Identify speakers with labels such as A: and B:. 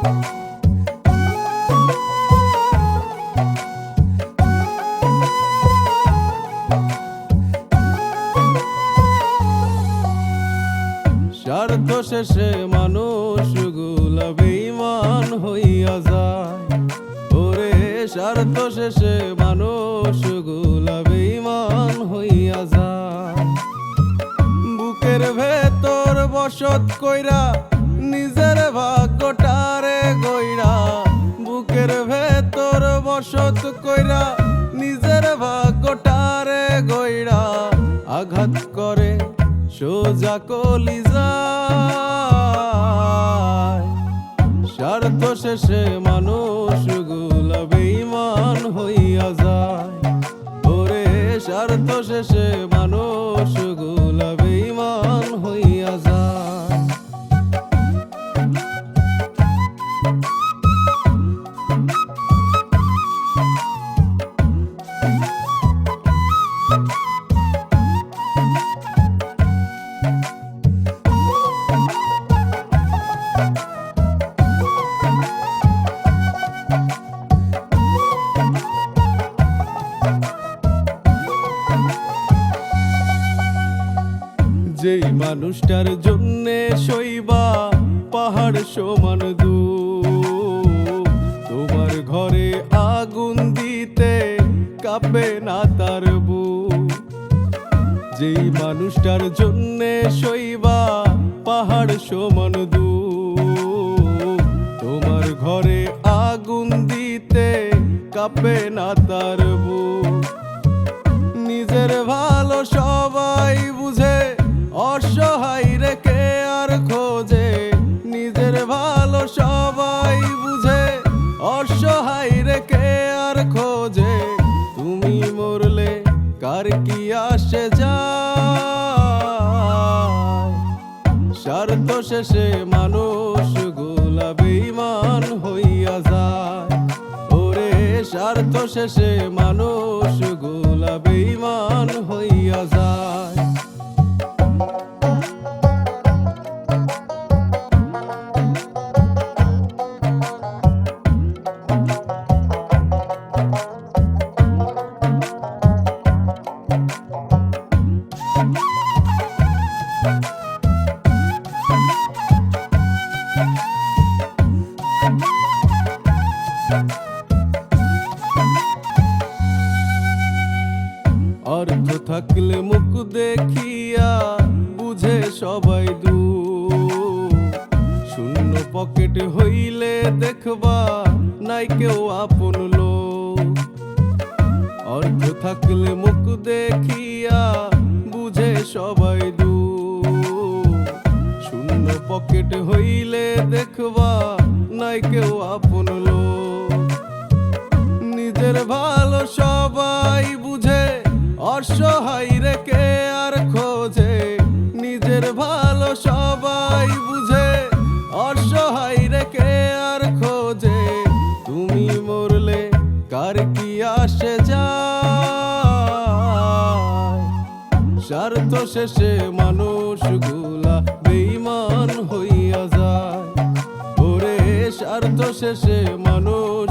A: স্বার্থ শেষে মানুষগুলা হইয়া যায়। ওরে, স্বার্থ শেষে মানুষগুলা হইয়া যায়। বুকের ভেতর বসত কইরা বসত কইরা নিজের ভাগ্যটারে গইরা আঘাত করে সোজা কলিজায় স্বার্থ শেষে মানুষগুলা যেই মানুষটার জন্যে সইবা পাহাড় সমান দু তোমার ঘরে আগুন দিতে কাঁপে না তার বুক। যেই মানুষটার জন্যে সইবা পাহাড় সমান দু তোমার ঘরে আগুন দিতে কাঁপে না তার বুক। কার কি আসে যায়? স্বার্থ শেষে মানুষ গুলাবিমান হইয়া যায়। ওরে, স্বার্থ শেষে মানুষ গুলাবিমান হইয়া যায়। অর্থ থাকলে মুখ দেখিয়া বুঝে সবাই দু শূন্য পকেট হইলে দেখবা নাই কেউ আপন লোক। অর্থ থাকলে মুখ দেখিয়া সবাই দু শূন্য পকেট হইলে দেখবা নাই কেউ আপন লোক। নিজের ভালো সবাই বুঝে, অসহায় রেখে আর খোঁজে। নিজের ভালো সবাই বুঝে, অসহায় রেখে আর খোঁজে। তুমি মরলে, কার কি আসে যায়? স্বার্থ শেষে মানুষগুলা বেইমান হইয়া যায়। ওরে স্বার্থ শেষে মানুষ